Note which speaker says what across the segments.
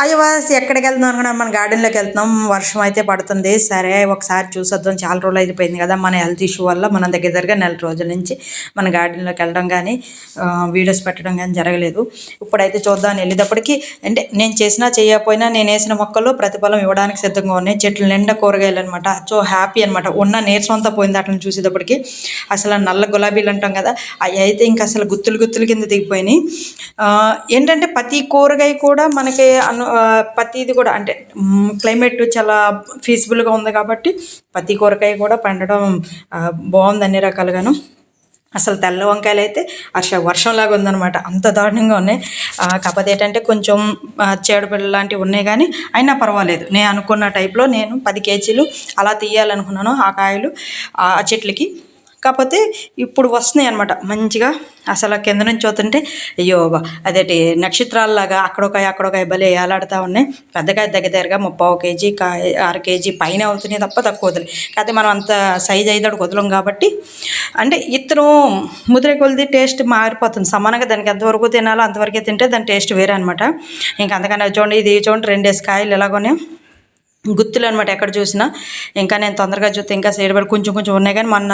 Speaker 1: అయ్యవాస్ ఎక్కడికి వెళ్తున్నాం అనుకున్నా మన గార్డెన్లోకి వెళ్తున్నాం. వర్షం అయితే పడుతుంది. సరే ఒకసారి చూసొద్దాం. చాలా రోజులు అయిపోయింది కదా మన హెల్త్ ఇష్యూ వల్ల. మనం దగ్గర దగ్గర నెల రోజుల నుంచి మన గార్డెన్లోకి వెళ్ళడం కానీ వీడియోస్ పెట్టడం కానీ జరగలేదు. ఇప్పుడైతే చూద్దాం. వెళ్ళేటప్పటికి అంటే నేను చేసినా చేయకపోయినా నేను వేసిన మొక్కలు ప్రతిఫలం ఇవ్వడానికి సిద్ధంగా ఉన్నాయి. చెట్లు నిండా కూరగాయలు అనమాట సో హ్యాపీ అనమాట ఉన్న నీరసంతా పోయింది అట్లా చూసేటప్పటికి. అసలు నల్ల గులాబీలు అంటాం కదా అవి అయితే ఇంకా అసలు గుత్తులు గుత్తులు కింద దిగిపోయినాయి. ఏంటంటే ప్రతి కూరగాయ కూడా మనకి అను ప్రతిది కూడా అంటే క్లైమేట్ చాలా ఫీజిబుల్గా ఉంది కాబట్టి ప్రతి కూరగాయ కూడా పండడం బాగుంది అన్ని రకాలుగాను. అసలు తెల్ల వంకాయలు అయితే వర్ష వర్షంలాగా ఉందనమాట అంత దారుణంగా ఉన్నాయి. కాకపోతే ఏంటంటే కొంచెం ఆ, లాంటివి ఉన్నాయి కానీ అయినా పర్వాలేదు. నేను అనుకున్న టైప్లో నేను పది కేజీలు అలా తీయాలనుకున్నాను ఆ కాయలు ఆ చెట్లకి. కాకపోతే ఇప్పుడు వస్తున్నాయి అనమాట మంచిగా అసలు కింద నుంచి చూస్తుంటే అయ్యో బా అదేటి నక్షత్రాలలాగా అక్కడొకాయ అక్కడొకాయ భలే ఏలాడుతూ ఉన్నాయి. పెద్దకాయ దగ్గర దగ్గరగా ముప్పావు కేజీ కాయ అర కేజీ పైన అవుతున్నాయి తప్ప తక్కువ వదిలే. కాకపోతే మనం అంత సైజ్ అయితే వదలం కాబట్టి అంటే ఇతను ముదిరే కొలిది టేస్ట్ మారిపోతుంది. సమానంగా దానికి ఎంతవరకు తినాలో అంతవరకే తింటే దాని టేస్ట్ వేరే అనమాట ఇంకా అంతకన్నా చూడండి ఇది చూడండి రెండేసి కాయలు ఎలాగోనే గుత్తులు అనమాట ఎక్కడ చూసినా. ఇంకా నేను తొందరగా చూస్తే ఇంకా సైడ్ పడి కొంచెం కొంచెం ఉన్నాయి కానీ మొన్న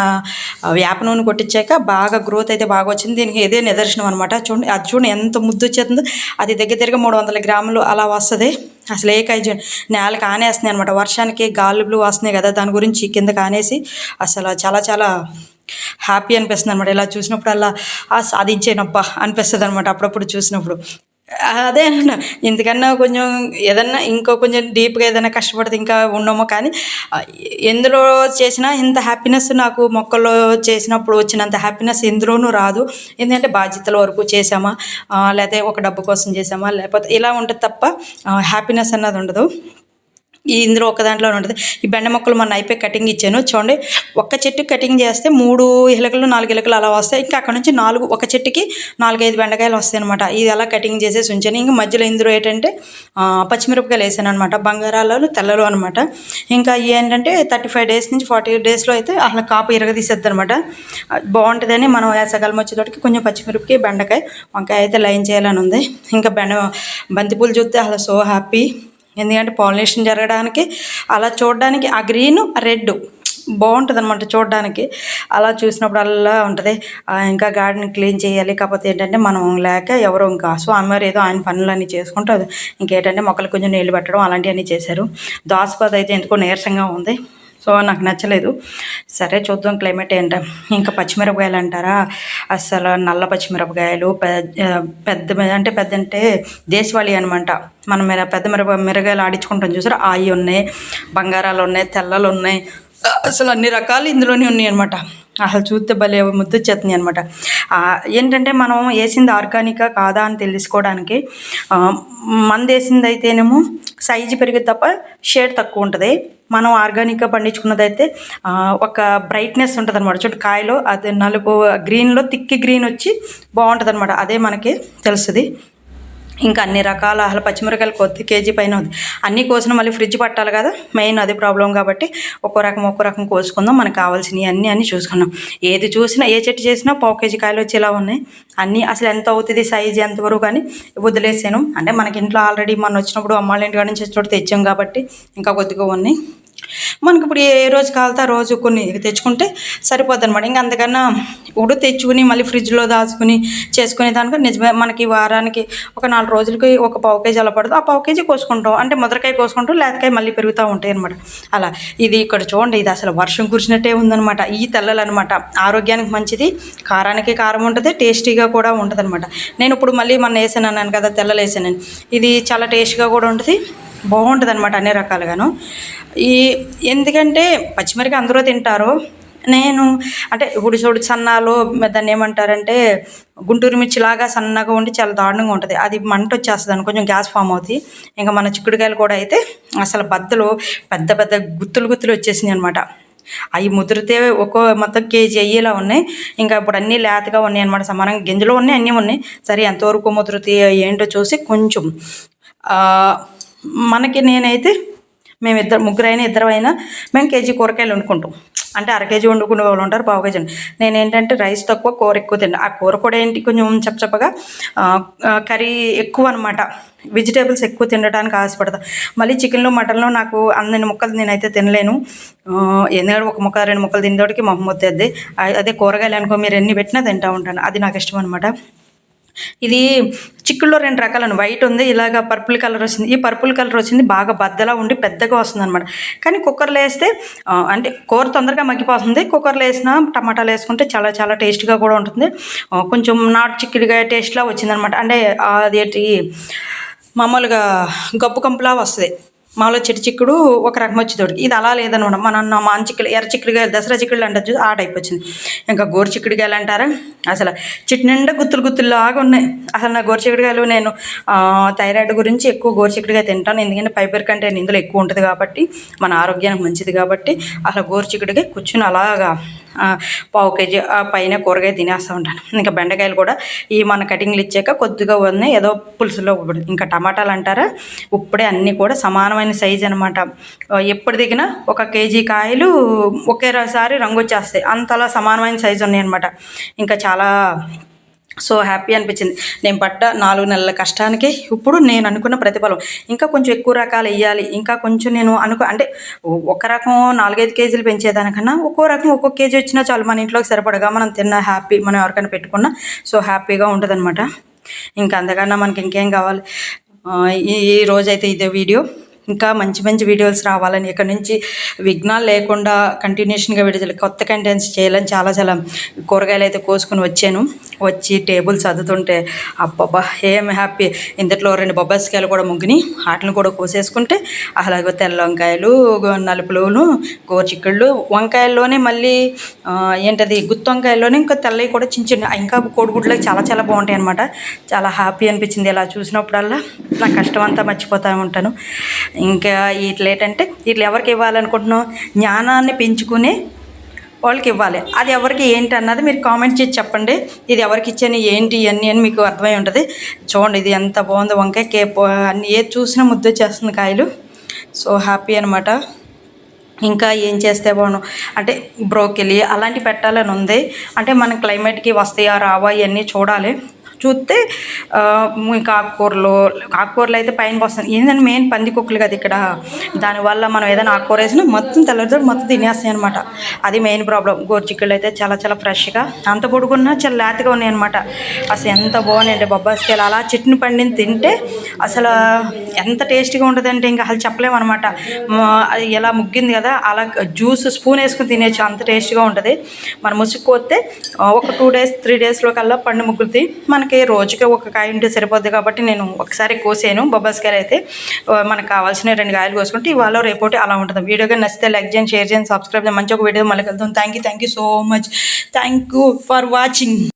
Speaker 1: వేప నూనె కొట్టించాక బాగా గ్రోత్ అయితే బాగా వచ్చింది. దీనికి ఇదే నిదర్శనం అనమాట. చూడండి అది చూడండి ఎంత ముద్దు వచ్చేస్తుందో. అది దగ్గర దగ్గర మూడు వందల గ్రాములు అలా వస్తుంది. అసలు ఏ కాయ నేలకు ఆనేస్తున్నాయి అనమాట. వర్షానికి గాలులు వస్తున్నాయి కదా దాని గురించి కింద కానేసి అసలు చాలా చాలా హ్యాపీ అనిపిస్తుంది అనమాట ఇలా చూసినప్పుడు అలా ఆ అనిపిస్తుంది అనమాట అప్పుడప్పుడు చూసినప్పుడు. అదే అన్న. ఇంతకన్నా కొంచెం ఏదన్నా ఇంకో కొంచెం డీప్గా ఏదైనా కష్టపడితే ఇంకా ఉండమో కానీ ఎందులో చేసినా ఇంత హ్యాపీనెస్ నాకు మొక్కల్లో చేసినప్పుడు వచ్చినంత హ్యాపీనెస్ ఎందులోనూ రాదు. ఎందుకంటే బాధ్యతల వరకు చేసామా లేకపోతే ఒక డబ్బు కోసం చేసామా లేకపోతే ఇలా ఉంటుంది తప్ప హ్యాపీనెస్ అన్నది ఉండదు. ఇందులో ఒక దాంట్లో ఉంటుంది. ఈ బెండ మొక్కలు మొన్న అయిపోయి కటింగ్ ఇచ్చాను. చూడండి ఒక్క చెట్టు కటింగ్ చేస్తే మూడు ఇలకలు నాలుగు ఇలకలు అలా వస్తాయి. ఇంకా అక్కడ నుంచి నాలుగు ఒక చెట్టుకి నాలుగైదు బెండకాయలు వస్తాయి అనమాట ఇది అలా కటింగ్ చేసేసి ఉంచాను. ఇంకా మధ్యలో ఇందులో ఏంటంటే పచ్చిమిరపకాయలు వేసాను అనమాట బంగారాలు తెల్లలు అనమాట ఇంకా ఏంటంటే థర్టీ ఫైవ్ డేస్ నుంచి ఫార్టీ డేస్లో అయితే అసలు కాపు ఇరగదీసేద్ది అనమాట బాగుంటుందని మనం వేసగలం వచ్చేటోటికి కొంచెం పచ్చిమిరపకాయ బెండకాయ వంకాయ అయితే లైన్ చేయాలని ఉంది. ఇంకా బెండ బంతిపూలు చూస్తే అసలు సో హ్యాపీ ఎందుకంటే పాలినేషన్ జరగడానికి అలా చూడడానికి ఆ గ్రీన్ రెడ్ బాగుంటుంది అనమాట చూడడానికి. అలా చూసినప్పుడు అలా ఉంటుంది. ఆ, ఇంకా గార్డెన్ క్లీన్ చేయాలి కాకపోతే ఏంటంటే మనం లేక ఎవరో ఇంకా స్వామివారు ఏదో ఆయన పనులన్నీ అన్నీ చేసుకుంటారు ఇంకేంటంటే మొక్కలు కొంచెం నీళ్ళు పెట్టడం అలాంటివన్నీ చేశారు. దోసపాద అయితే ఎందుకో నీరసంగా ఉంది. సో నాకు నచ్చలేదు. సరే చూద్దాం క్లైమేట్ ఏంట. ఇంకా పచ్చిమిరపకాయలు అంటారా? అసలు నల్ల పచ్చిమిరపకాయలు పెద్ద పెద్ద అంటే పెద్ద అంటే దేశవాళీ అనమాట మనం మిర పెద్ద మిరప మిరగాయలు ఆడించుకుంటాం చూసారా? ఆయి ఉన్నాయి బంగారాలు ఉన్నాయి తెల్లలు ఉన్నాయి. అసలు అన్ని రకాలు ఇందులోనే ఉన్నాయి అనమాట అసలు చూస్తే భలే ముద్దు వచ్చేస్తుంది అనమాట ఏంటంటే మనం వేసింది ఆర్గానికా కాదా అని తెలుసుకోవడానికి మంది వేసింది అయితేనేమో సైజు పెరిగింది తప్ప షేడ్ తక్కువ ఉంటుంది. మనం ఆర్గానిక్గా పండించుకున్నదైతే ఒక బ్రైట్నెస్ ఉంటుంది అనమాట చూడండి కాయలో అది నలుపు గ్రీన్లో తిక్కి గ్రీన్ వచ్చి బాగుంటుంది అనమాట అదే మనకి తెలుస్తుంది. ఇంకా అన్ని రకాల అసలు పచ్చిమిరకాయలు కొద్ది కేజీ పైన ఉంది. అన్నీ కోసిన మళ్ళీ ఫ్రిడ్జ్ పట్టాలి కదా? మెయిన్ అది ప్రాబ్లం కాబట్టి ఒక్కో రకం ఒక్కో రకం కోసుకుందాం. మనకు కావాల్సినవి అన్నీ అన్నీ చూసుకున్నాం ఏది చూసినా ఏ చెట్టు చేసినా పావు కేజీ కాయలు వచ్చేలా ఉన్నాయి. అన్నీ అసలు ఎంత అవుతుంది సైజ్ ఎంతవరకు కానీ వదిలేసాను. అంటే మనకి ఇంట్లో ఆల్రెడీ మనం వచ్చినప్పుడు అమ్మాళ్ళ ఇంటి నుంచి వచ్చేటప్పుడు తెచ్చాం కాబట్టి ఇంకా కొద్దిగా ఉన్నాయి. మనకి ఇప్పుడు ఏ రోజు కావాలితే ఆ రోజు కొన్ని తెచ్చుకుంటే సరిపోద్ది అనమాట ఇంకా అంతకన్నా ఇప్పుడు తెచ్చుకుని మళ్ళీ ఫ్రిడ్జ్లో దాచుకుని చేసుకునే దానికి నిజమే మనకి వారానికి ఒక నాలుగు రోజులకి ఒక పావు కేజీ అలా పడుతుంది. ఆ పావు కేజీ కోసుకుంటాం. అంటే ముద్రకాయ కోసుకుంటాం లేతకాయ మళ్ళీ పెరుగుతూ ఉంటాయి అనమాట అలా ఇది ఇక్కడ చూడండి ఇది అసలు వర్షం కురిసినట్టే ఉందనమాట ఈ తెల్లలు అనమాట ఆరోగ్యానికి మంచిది కారానికి కారం ఉంటుంది టేస్టీగా కూడా ఉంటుంది అనమాట నేను ఇప్పుడు మళ్ళీ మొన్న వేసాను అన్నాను కదా తెల్లలు వేసాను ఇది చాలా టేస్ట్గా కూడా ఉంటుంది. బాగుంటుంది అనమాట అన్ని రకాలుగాను. ఈ ఎందుకంటే పచ్చిమిరపకాయ అందరూ తింటారు. నేను అంటే ఇప్పుడు చూడు సన్నాలు దాన్ని ఏమంటారంటే గుంటూరు మిర్చిలాగా సన్నగా ఉండి చాలా దారుణంగా ఉంటుంది. అది మంట వచ్చేస్తుంది అని కొంచెం గ్యాస్ ఫామ్ అవుతుంది ఇంకా మన చిక్కుడుకాయలు కూడా అయితే అసలు బద్దలు పెద్ద పెద్ద గుత్తులు గుత్తులు వచ్చేసింది అనమాట అవి ముదిరితే ఒక్కో మొత్తం కేజీ అయ్యేలా ఉన్నాయి. ఇంకా ఇప్పుడు అన్నీ లేతగా ఉన్నాయి అనమాట సమానంగా గింజలు ఉన్నాయి అన్నీ ఉన్నాయి. సరే ఎంతవరకు ముదురుతాయి ఏంటో చూసి కొంచెం మనకి నేనైతే మేమిద్దరు ముగ్గురైనా ఇద్దరమైనా మేము కేజీ కూరగాయలు వండుకుంటాం. అంటే అర కేజీ వండుకునే వాళ్ళు ఉంటారు పావు కేజీ నేను ఏంటంటే రైస్ తక్కువ కూర ఎక్కువ తిండి ఆ కూర కూడా ఏంటి కొంచెం చప్పచప్పగా కర్రీ ఎక్కువ అనమాట వెజిటేబుల్స్ ఎక్కువ తినడానికి ఆశపడతా. మళ్ళీ చికెన్లో మటన్లో నాకు అన్ని ముక్కలు నేనైతే తినలేను. ఎందుకంటే ఒక ముక్క రెండు ముక్కలు తినేటోడికి మొహమ్మద్ది అదే అదే కూరగాయలు అనుకో మీరు ఎన్ని పెట్టినా తింటా ఉంటాను. అది నాకు ఇష్టం అనమాట ఇది చిక్కుల్లో రెండు రకాలను వైట్ ఉంది ఇలాగ పర్పుల్ కలర్ వచ్చింది. ఈ పర్పుల్ కలర్ వచ్చింది బాగా బద్దలా ఉండి పెద్దగా వస్తుంది అనమాట కానీ కుక్కర్లో వేస్తే అంటే కూర తొందరగా మగ్గిపోతుంది. కుక్కర్లో వేసిన టమాటాలు వేసుకుంటే చాలా చాలా టేస్ట్గా కూడా ఉంటుంది. కొంచెం నాటు చిక్కుడుగా టేస్ట్లా వచ్చిందనమాట అంటే అదేంటి మామూలుగా గబ్బు కంపులా వస్తుంది. మాలో చెట్టు చిక్కుడు ఒక రకం వచ్చి తోడికి ఇది అలా లేదనమాట. మన మాన్ చిక్కుడు ఎర్ర చిక్కుడుగా దసరా చిక్కుడు అంటారు ఆ టైప్ వచ్చింది. ఇంకా గోరు చిక్కుడుకాయలు అంటారా? అసలు చిట్టు నిండా గుత్తులు గుత్తులు లాగా ఉన్నాయి. అసలు నా గోరు చిక్కుడుకాయలు నేను థైరాయిడ్ గురించి ఎక్కువ గోరు చిక్కుడుగా తింటాను. ఎందుకంటే ఫైబర్ కంటెంట్ ఇందులో ఎక్కువ ఉంటుంది కాబట్టి మన ఆరోగ్యానికి మంచిది కాబట్టి అసలు గోరు చిక్కుడుగా కూర్చుని అలాగా పావు కేజీ ఆ పైన కూరగాయ తినేస్తూ ఉంటాను. ఇంకా బెండకాయలు కూడా ఈ మన కటింగ్లు ఇచ్చాక కొద్దిగా ఉన్నాయి ఏదో పులుసులో ఇప్పుడు ఇంకా టమాటాలు అంటారా? ఇప్పుడే అన్నీ కూడా సమానమైన సైజ్ అనమాట ఎప్పుడు దిగినా ఒక కేజీ కాయలు ఒకేసారి రంగు వచ్చేస్తాయి అంతలా సమానమైన సైజు ఉన్నాయి అనమాట ఇంకా చాలా సో హ్యాపీ అనిపించింది. నేను పడ్డ నాలుగు నెలల కష్టానికి ఇప్పుడు నేను అనుకున్న ప్రతిఫలం. ఇంకా కొంచెం ఎక్కువ రకాలు వేయాలి. ఇంకా కొంచెం నేను అనుకో అంటే ఒక రకం నాలుగైదు కేజీలు పెంచేదానికన్నా ఒక్కో రకం ఒక్కో కేజీ వచ్చినా చాలు మన ఇంట్లోకి సరిపడగా మనం తిన్న హ్యాపీ మనం ఎవరికైనా పెట్టుకున్నా సో హ్యాపీగా ఉంటుంది ఇంకా అంతకన్నా మనకి ఇంకేం కావాలి? ఈ ఈ రోజైతే ఇదే వీడియో. ఇంకా మంచి మంచి వీడియోస్ రావాలని ఇక్కడ నుంచి విఘ్నాలు లేకుండా కంటిన్యూషన్గా విడుదల కొత్త కంటెంట్స్ చేయాలని చాలా చాలా కూరగాయలు అయితే కోసుకొని వచ్చాను. వచ్చి టేబుల్ చదువుతుంటే అబ్బబ్బా ఏం హ్యాపీ ఇంతట్లో రెండు బొబ్బాసికాయలు కూడా ముగ్గుని వాటిని కూడా కోసేసుకుంటే అలాగే తెల్ల వంకాయలు గో- నలుపులోను గోరుచిక్కుళ్ళు వంకాయల్లోనే మళ్ళీ ఏంటది గుత్తి వంకాయల్లోనే ఇంకా తెల్లవి కూడా చిన్న చిన్న ఇంకా కోడిగుడ్లు చాలా చాలా బాగుంటాయి అనమాట చాలా హ్యాపీ అనిపించింది ఇలా చూసినప్పుడల్లా. నా కష్టం అంతా మర్చిపోతూ ఉంటాను. ఇంకా ఇట్లా ఏంటంటే ఇట్లా ఎవరికి ఇవ్వాలనుకుంటున్నాం జ్ఞానాన్ని పెంచుకుని వాళ్ళకి ఇవ్వాలి. అది ఎవరికి ఏంటి అన్నది మీరు కామెంట్ చేసి చెప్పండి. ఇది ఎవరికి ఇచ్చాను ఏంటి ఇవన్నీ అని మీకు అర్థమై ఉంటుంది. చూడండి ఇది ఎంత బాగుందో వంకాయ కే అన్ని ఏది చూసినా ముద్ద వచ్చేస్తుంది కాయలు. సో హ్యాపీ అనమాట ఇంకా ఏం చేస్తే బాగుండు? అంటే బ్రోకెలి అలాంటి పెట్టాలని ఉంది. అంటే మన క్లైమేట్కి వస్తాయా రావా ఇవన్నీ చూడాలి. చూస్తే ఇంకా ఆకుకూరలు ఆకుకూరలు అయితే పైన వస్తుంది ఏంటంటే మెయిన్ పంది కుక్కలు కదా ఇక్కడ. దానివల్ల మనం ఏదైనా ఆకుకూర వేసినా మొత్తం తెల్లరితో మొత్తం తినేస్తాయి అనమాట అది మెయిన్ ప్రాబ్లం గోర్చిక్కలు అయితే చాలా చాలా ఫ్రెష్గా అంత పొడుగున్నా చాలా లేతగా ఉన్నాయి అనమాట అసలు ఎంత బాగున్నాయంటే బొబ్బాస్కాయలు అలా చెట్టుని పండిని తింటే అసలు ఎంత టేస్టీగా ఉంటుందంటే ఇంకా అసలు చెప్పలేము అనమాట అది ఎలా ముగ్గింది కదా అలా జ్యూస్ స్పూన్ వేసుకుని తినేచ్చు అంత టేస్ట్గా ఉంటుంది. మనం ముసుక్కోతే ఒక టూ డేస్ త్రీ డేస్లో కల్లా పండు ముగ్గుతుంది మనకి రోజుకి ఒక కాయ ఉంటే సరిపోద్ది కాబట్టి నేను ఒకసారి కోసాను. బొబ్బాస్కాయలు అయితే మనకు కావాల్సిన రెండు కాయలు కోసుకుంటే ఇవాళ రేపోటి అలా ఉంటుంది. వీడియోగా నచ్చితే లైక్ చేయండి షేర్ చేయండి సబ్స్క్రైబ్ చేయండి. మంచి ఒక వీడియో మళ్ళీ కలుద్దాం. Thank you thank you so much thank you for watching